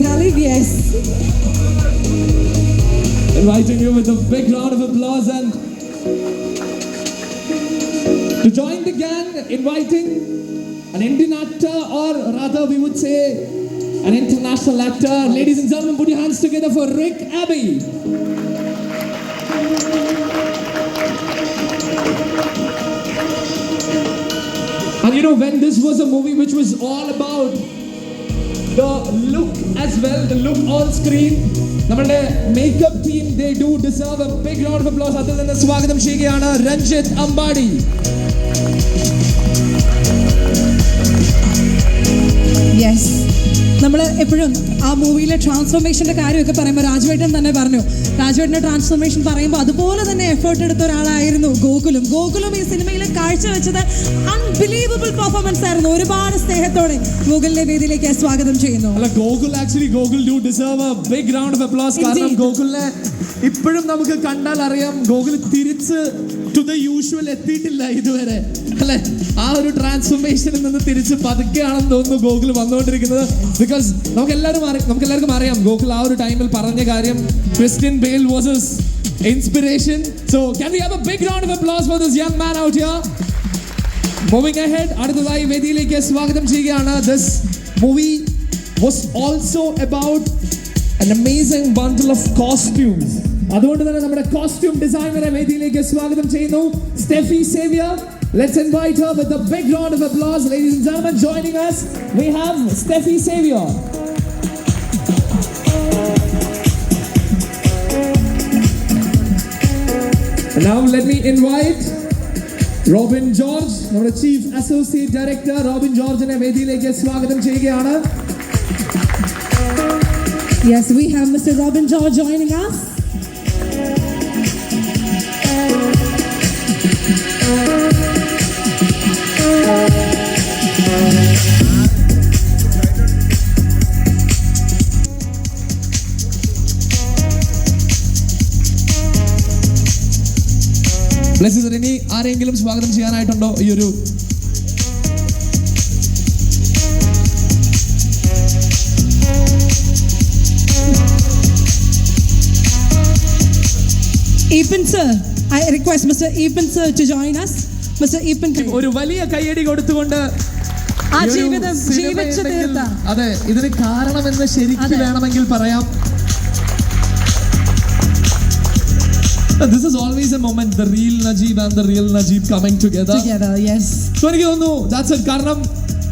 Yes. Inviting you with a big round of applause and to join the gang, inviting an Indian actor or rather we would say an international actor. Ladies and gentlemen, put your hands together for Rick Abbey. And you know, when this was a movie which was all about look as well, the look on screen, നമ്മളുടെ makeup team they do deserve a big round of applause അതിൽ നിന്ന് സ്വാഗതം ചെയ്യുകയാണ് Ranjith Ambadi. Yes നമ്മൾ എപ്പോഴും ആ മൂവിയിലെ ട്രാൻസ്ഫോർമേഷന്റെ കാര്യമൊക്കെ പറയുമ്പോൾ രാജുവേട്ടൻ തന്നെ പറഞ്ഞു. രാജുവേട്ടന്റെ ട്രാൻസ്ഫോർമേഷൻ പറയുമ്പോൾ അതുപോലെ തന്നെ എഫേർട്ട് എടുത്ത ഒരാളായിരുന്നു ഗോകുലും. ഗോകുലും ഈ സിനിമയിൽ കാഴ്ചവെച്ചത് അൺബിലീവബിൾ പെർഫോമൻസ് ആയിരുന്നു. ഒരുപാട് സ്നേഹത്തോടെ ഗൂഗിളിന്റെ വേദിയിലേക്ക് സ്വാഗതം ചെയ്യുന്നു. അല്ല Gokul actually Gokul do deserve a big round of applause കാരണം. ഗോകുലിനെ ഇപ്പോഴും നമുക്ക് കണ്ടാൽ അറിയാം ഗോകുൽ തിരിച്ച് ടു ദ യൂഷ്വൽ എത്തിയിട്ടില്ല ഇതുവരെ. അല്ലെ ആ ഒരു ട്രാൻസ്ഫോർമേഷനിൽ നിന്ന് തിരിച്ച് പതുക്കെയാണെന്ന് തോന്നുന്നു ഗോകുൽ വന്നുകൊണ്ടിരിക്കുന്നത്. ബിക്കോസ് നമുക്ക് എല്ലാവരും നമുക്ക് എല്ലാവർക്കും അറിയാം ഗോകുൽ ആ ഒരു ടൈമിൽ പറഞ്ഞ കാര്യം. Christian Bale was his inspiration so can we have a big round of applause for this young man out here moving ahead അടുത്തതായി വേദിയിലേക്ക് സ്വാഗതം ചെയ്യുകയാണ്. This movie was also about an amazing bundle of costumes. അതുകൊണ്ട് തന്നെ നമ്മുടെ costume ഡിസൈനറെ വേദിയിലേക്ക് സ്വാഗതം ചെയ്യുന്നു. Stephy Xavier Let's invite her with a big round of applause ladies and gentlemen joining us we have Steffi Savior And now let me invite Robin George നമ്മുടെ chief associate director Robin ജോർജിനെ വേദിയിലേക്ക് സ്വാഗതം ചെയ്യുകയാണ് Yes, we have Mr. Robin George joining us. ഇനി ആരെങ്കിലും സ്വാഗതം ചെയ്യാനായിട്ടുണ്ടോ ഈ ഒരു Epan sir, I request Mr. Epan sir to join us. Mr. Epan, ഒരു വലിയ കൈയടി കൊടുത്തുകൊണ്ട് ആ ജീവിതം ജീവിച്ചു തീർത്ത അതെ ഇതിന് കാരണമെന്ന് ശരിക്കും അതെ. വേണമെങ്കിൽ പറയാം This is always a moment, the real Najib and the real Najib coming together. together, yes. So എനിക്ക് തോന്നുന്നു ദാറ്റ്സ് ഇറ്റ് കാരണം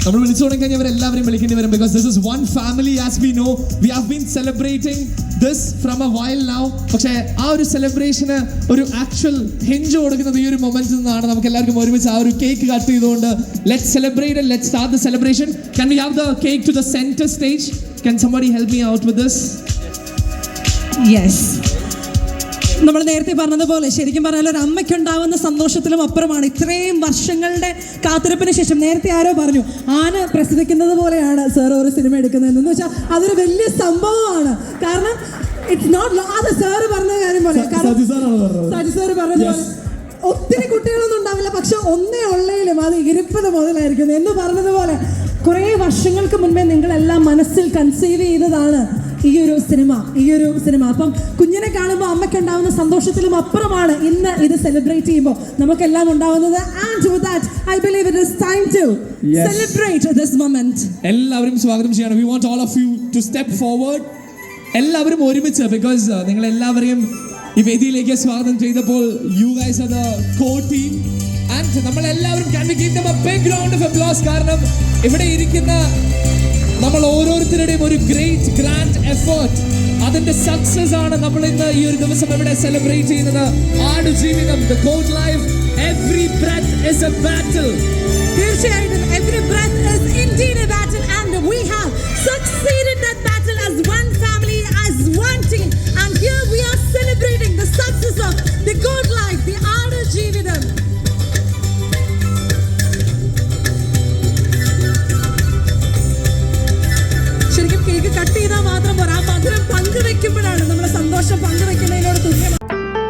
നമ്മൾ വിളിച്ചു തുടങ്ങി കഴിഞ്ഞാൽ ഇവരെല്ലാവരും വിളിക്കേണ്ടി വരും because this is one family as we know we have been celebrating this from a while now പക്ഷേ ആ ഒരു സെലിബ്രേഷന് ഒരു ആക്ച്വൽ ഹിഞ്ച് കൊടുക്കുന്നത് ഈ ഒരു മൊമെന്റിൽ നിന്നാണ് നമുക്ക് എല്ലാവർക്കും ഒരുമിച്ച് ആ ഒരു കേക്ക് കട്ട് ചെയ്തുകൊണ്ട് let celebrate let start the celebration can we have the cake to the centre stage can somebody help me out with this yes നമ്മൾ നേരത്തെ പറഞ്ഞതുപോലെ ശരിക്കും പറഞ്ഞാൽ ഒരു അമ്മയ്ക്കുണ്ടാവുന്ന സന്തോഷത്തിലും അപ്പുറമാണ്. ഇത്രയും വർഷങ്ങളുടെ കാത്തിരിപ്പിന് ശേഷം നേരത്തെ ആരോ പറഞ്ഞു ആന പ്രസവിക്കുന്നത് പോലെയാണ് സാർ ഒരു സിനിമ എടുക്കുന്നത് എന്ന് വെച്ചാൽ അതൊരു വലിയ സംഭവമാണ്. കാരണം ഇറ്റ്സ് നോട്ട് അത് സാറ് പറഞ്ഞ കാര്യം പോലെ. സജി സാറ് പറഞ്ഞതുപോലെ ഒത്തിരി കുട്ടികളൊന്നും ഉണ്ടാവില്ല. പക്ഷെ ഒന്നേ ഉള്ളയിലും അത് ഇരുപത് മുതലായിരിക്കുന്നു. എന്ന് പറഞ്ഞതുപോലെ കുറേ വർഷങ്ങൾക്ക് മുൻപേ നിങ്ങളെല്ലാം മനസ്സിൽ കൺസീവ് ചെയ്തതാണ്. ഈ ഒരു സിനിമ ഈ ഒരു സിനിമ. അപ്പം കുഞ്ഞിനെ കാണുമ്പോൾ അമ്മയ്ക്ക് ഉണ്ടാവുന്ന സന്തോഷത്തിലും അപ്പുറമാണ് ഇന്ന് ഇത് സെലിബ്രേറ്റ് ചെയ്യുമ്പോൾ നമുക്കെല്ലാം ഉണ്ടാവുന്നത് and with that I believe it is time to. Celebrate this moment എല്ലാവരും സ്വാഗതം ചെയ്യണം. We want all of you to step forward എല്ലാവരും ഒരുമിച്ച് ബിക്കോസ് നിങ്ങൾ എല്ലാവരെയും ഈ വേദിയിലേക്ക് സ്വാഗതം ചെയ്തപ്പോൾ you guys are the co team and നമ്മൾ എല്ലാവരും കാരണം ഇവിടെ ഇരിക്കുന്ന നമ്മൾ ഓരോരുത്തരുടെയും ഒരു ഗ്രേറ്റ് ഗ്രാൻഡ് എഫേർട്ട് അതിന്റെ സക്സസ് ആണ് നമ്മൾ ഇന്ന് ഈ ഒരു ദിവസം ഇവിടെ സെലിബ്രേറ്റ് ചെയ്യുന്നത്. Aadu Jeevitham the goat life every breath is a battle തീർച്ചയായിട്ടും